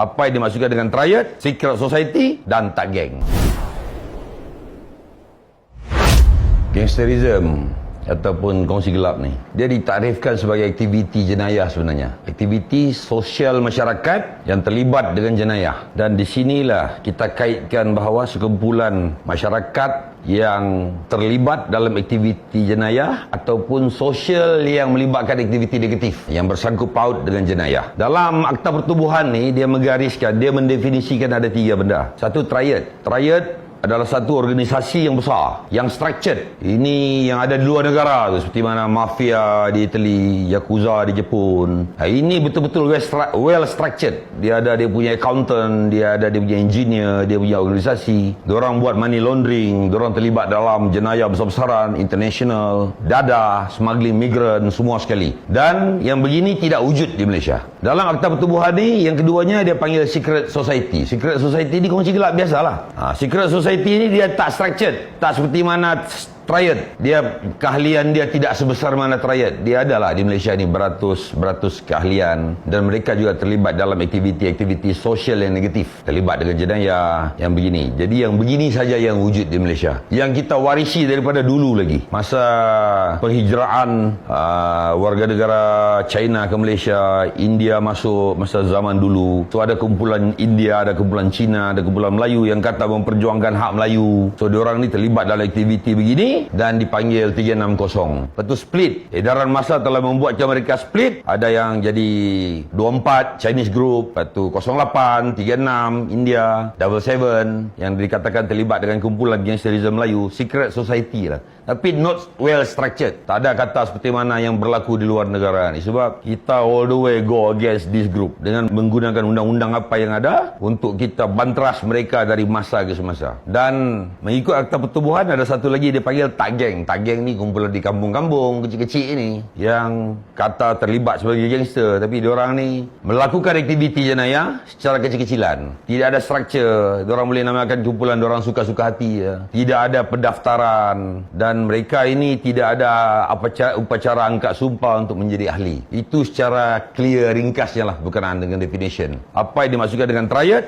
Apa yang dimaksudkan dengan triad, secret society dan tak geng. Gangsterism ataupun kongsi gelap ni. Dia ditarifkan sebagai aktiviti jenayah sebenarnya. Aktiviti sosial masyarakat yang terlibat dengan jenayah. Dan di sinilah kita kaitkan bahawa sekumpulan masyarakat yang terlibat dalam aktiviti jenayah ataupun sosial yang melibatkan aktiviti negatif yang bersangkut paut dengan jenayah. Dalam akta pertubuhan ni dia menggariskan dia mendefinisikan ada tiga benda. Satu triad. Triad adalah satu organisasi yang besar, yang structured. Ini yang ada di luar negara tu seperti mana mafia di Italy, yakuza di Jepun. Ha, ini betul-betul well structured. Dia ada dia punya accountant, dia ada dia punya engineer, dia punya organisasi. Diorang buat money laundering, diorang terlibat dalam jenayah besar-besaran, international, dada, smuggling migran, semua sekali. Dan yang begini tidak wujud di Malaysia. Dalam akta pertubuhan ni, yang keduanya dia panggil secret society. Secret society ni kongsi gelap biasalah. Ha, secret society ni dia tak structured. Tak seperti mana triad. Dia keahlian dia tidak sebesar mana triad. Dia adalah di Malaysia ni beratus-beratus keahlian dan mereka juga terlibat dalam aktiviti-aktiviti sosial yang negatif. Terlibat dengan jenayah yang begini. Jadi yang begini saja yang wujud di Malaysia. Yang kita warisi daripada dulu lagi. Masa penghijraan uh, warga negara China ke Malaysia, India masuk masa zaman dulu. So ada kumpulan India, ada kumpulan Cina, ada kumpulan Melayu yang kata memperjuangkan hak Melayu. So diorang ni terlibat dalam aktiviti begini dan dipanggil 360. Lepas tu split. Edaran masa telah membuatkan mereka split. Ada yang jadi 24 Chinese group, lepas tu 08, 36 India, Double Seven yang dikatakan terlibat dengan kumpulan gangsterism Melayu, secret society lah. Tapi not well structured. Tak ada kata seperti mana yang berlaku di luar negara ni. Sebab kita all the way go against this group. Dengan menggunakan undang-undang apa yang ada untuk kita bantras mereka dari masa ke semasa. Dan mengikut akta pertubuhan ada satu lagi dia panggil tak geng. Tak geng ni kumpulan di kampung-kampung kecil-kecil ni. Yang kata terlibat sebagai gangster. Tapi diorang ni melakukan aktiviti jenayah secara kecil-kecilan. Tidak ada structure. Diorang boleh namakan kumpulan diorang suka-suka hati. Ya. Tidak ada pendaftaran. Dan mereka ini tidak ada upacara, upacara angkat sumpah untuk menjadi ahli. Itu secara clear ringkasnya lah berkenaan dengan definition. Apa yang dimaksudkan dengan triad?